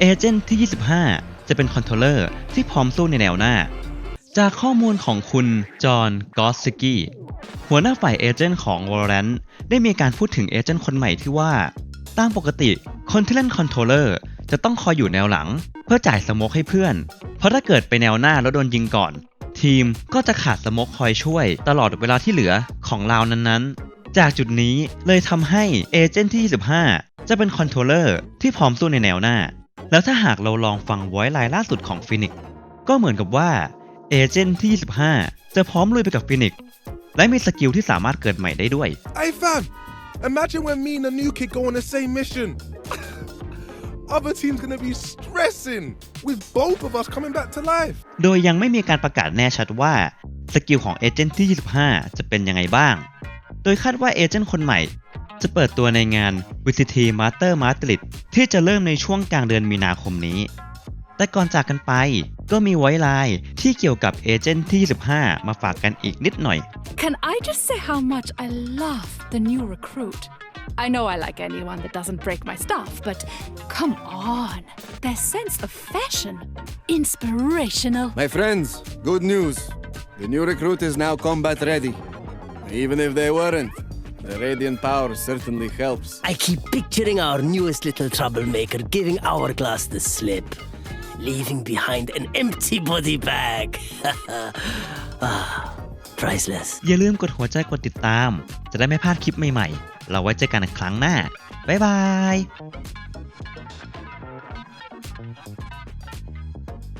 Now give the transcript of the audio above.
เอเจนต์ที่ 25 จะเป็นคอนโทรลเลอร์ที่พร้อมสู้ในแนวหน้า จากข้อมูลของคุณ จอห์น กอสซิกี้ หัวหน้าฝ่ายเอเจนต์ของ Valorant ได้มีการพูดถึงเอเจนต์คนใหม่ที่ว่า ตามปกติคนที่เล่นคอนโทรลเลอร์จะต้องคอยอยู่แนวหลัง เพื่อจ่ายสโมกให้เพื่อน เพราะถ้าเกิดไปแนวหน้าแล้วโดนยิงก่อน ทีมก็จะขาดสโมกคอยช่วย ตลอดเวลาที่เหลือของราวนั้นๆ จากจุดนี้เลยทำให้เอเจนต์ที่ 25 จะเป็นคอนโทรลเลอร์ที่พร้อมสู้ในแนวหน้า แล้วถ้าหากเราลองฟังไวไลน์ล่าสุดของฟินิกก็เหมือนกับว่าเอเจนต์ที่ 25 จะพร้อมลุยไปกับฟินิกและมีสกิลที่สามารถเกิดใหม่ได้ด้วย Hey fam, imagine when me and the new kid go on the same mission. Other team's gonna be stressing with both of us coming back to life. โดยยังไม่มีการประกาศแน่ชัดว่าสกิลของเอเจนต์ที่ 25 จะเป็นยังไงบ้าง โดยคาดว่าเอเจนต์คนใหม่ จะเปิดตัวในงาน VCT Master Madrid ที่จะเริ่มในช่วงกลางเดือนมีนาคมนี้ แต่ก่อนจากกันไปก็มีไว้ไลน์ที่เกี่ยวกับเอเจนต์ที่25มาฝากกันอีกนิดหน่อย Can I just say how much I love the new recruit? I know I like anyone that doesn't break my stuff, but come on. Their sense of fashion. Inspirational. My friends, good news. The new recruit is now combat ready. Even if they weren't, The radiant power certainly helps. I keep picturing our newest little troublemaker giving Hourglass the slip, leaving behind an empty body bag. ah, priceless. อย่าลืมกดหัวใจกดติดตาม จะได้ไม่พลาดคลิปใหม่ๆ เราไว้เจอกันครั้งหน้า บ๊ายบาย